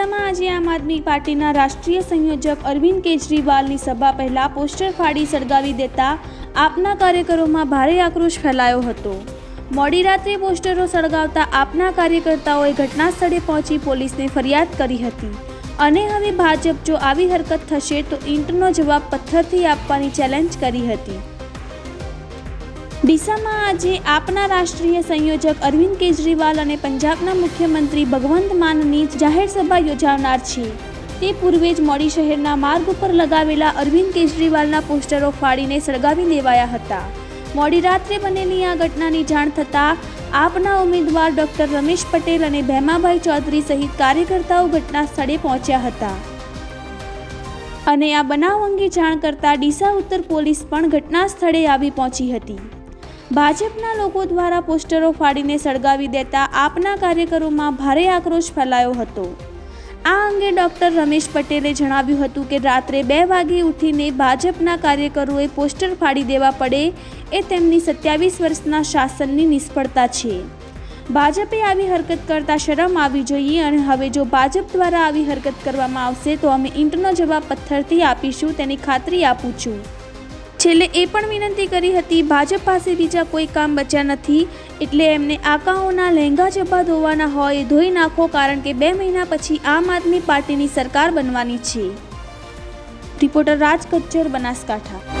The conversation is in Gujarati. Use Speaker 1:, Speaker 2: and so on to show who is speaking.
Speaker 1: આજે આમ આદમી પાર્ટીના રાષ્ટ્રીય સંયોજક અરવિંદ કેજરીવાલની સભા પહેલા પોસ્ટર ફાડી સળગાવી દેતા આપના કાર્યકરોમાં ભારે આક્રોશ ફેલાયો હતો. મોડી રાત્રે પોસ્ટરો સળગાવતા આપના કાર્યકર્તાઓએ ઘટના સ્થળે પહોંચી પોલીસને ફરિયાદ કરી હતી. અને હવે ભાજપ જો આવી હરકત થશે તો ઈંટનો જવાબ પથ્થરથી આપવાની ચેલેન્જ કરી હતી. ડીસામાં આજે આપના રાષ્ટ્રીય સંયોજક અરવિંદ કેજરીવાલ અને પંજાબના મુખ્યમંત્રી ભગવંત માનની જાહેર સભા યોજાનાર છે. તે પૂર્વે જ મોડી શહેરના માર્ગ ઉપર લગાવેલા અરવિંદ કેજરીવાલના પોસ્ટરો ફાડીને સળગાવી દેવાયા હતા. મોડી રાત્રે બનેલી આ ઘટનાની જાણ થતાં આપના ઉમેદવાર ડોક્ટર રમેશ પટેલ અને ભેમાભાઈ ચૌધરી સહિત કાર્યકર્તાઓ ઘટના સ્થળે પહોંચ્યા હતા. અને આ બનાવ અંગે જાણ કરતા ડીસા ઉત્તર પોલીસ પણ ઘટના સ્થળે આવી પહોંચી હતી. ભાજપના લોકો દ્વારા પોસ્ટરો ફાડીને સળગાવી દેતા આપના કાર્યકરોમાં ભારે આક્રોશ ફેલાયો હતો. આ અંગે ડોક્ટર રમેશ પટેલે જણાવ્યું હતું કે રાત્રે બે વાગે ઉઠીને ભાજપના કાર્યકરોએ પોસ્ટર ફાડી દેવા પડે એ તેમની સત્યાવીસ વર્ષના શાસનની નિષ્ફળતા છે. ભાજપે આવી હરકત કરતા શરમ આવી જોઈએ અને હવે જો ભાજપ દ્વારા આવી હરકત કરવામાં આવશે તો અમે ઈંટનો જવાબ પથ્થરથી આપીશું તેની ખાતરી આપું છું. છેલ્લે એ પણ વિનંતી કરી હતી, ભાજપ પાસે બીજા કોઈ કામ બચ્યા નથી, એટલે એમને આકાઓના લહેંગા જબ્બા ધોવાના હોય, ધોઈ નાખો, કારણ કે બે મહિના પછી આમ આદમી પાર્ટીની સરકાર બનવાની છે. રિપોર્ટર રાજ કચ્ચર બનાસકાંઠા.